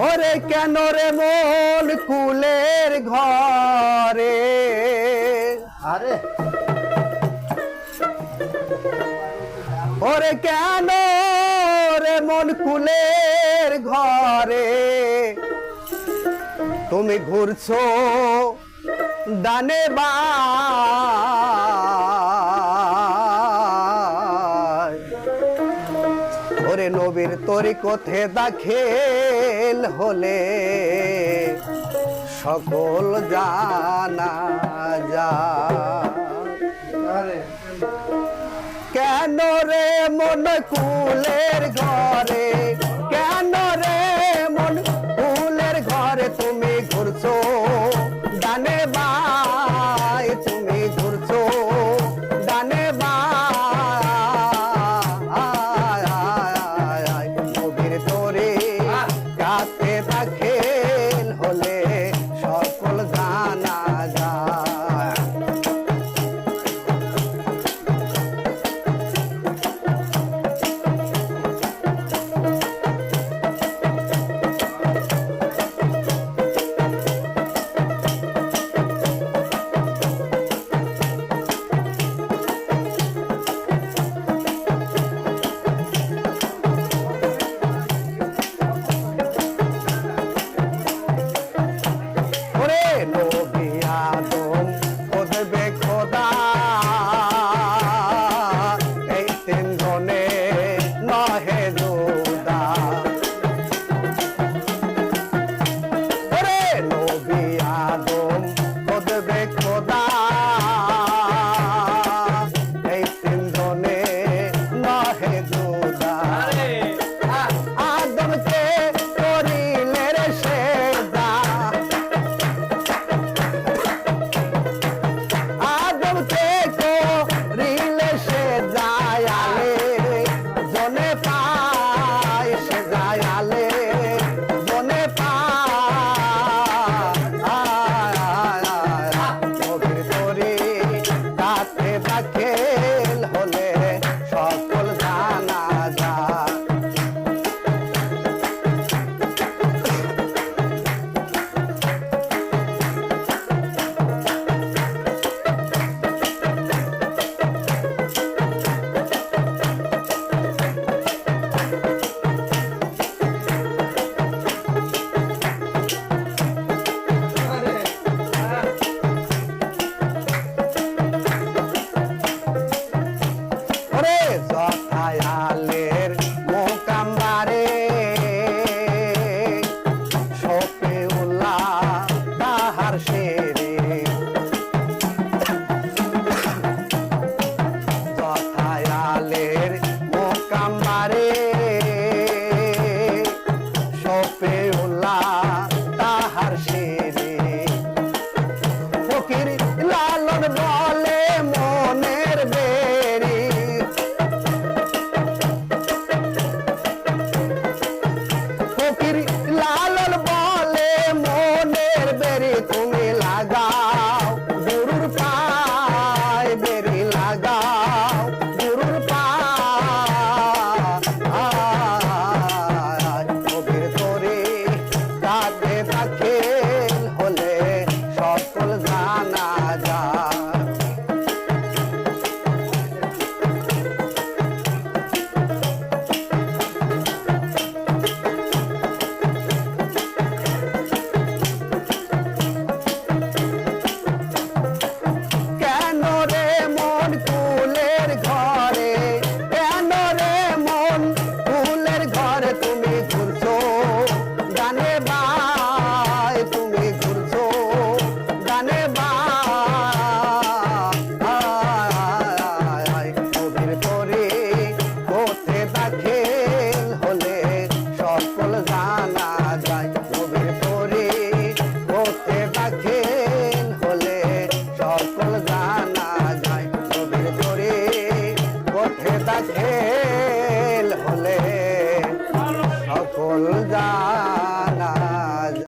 ওরে কেন রে মোল কুলের ঘরে? আরে। ওরে কেন রে মন কুলের ঘরে? তুমি ঘুরছো দানে বা নবীর তরিকথে দাখিল হলে? সকল জানা যা। কেন রে মন কুলের ঘরে? মাওলা তাহার সেরে। ফকির লালন বলে মনের বেরি ফকির লালন বলে মনের বেরি তুমি লাগা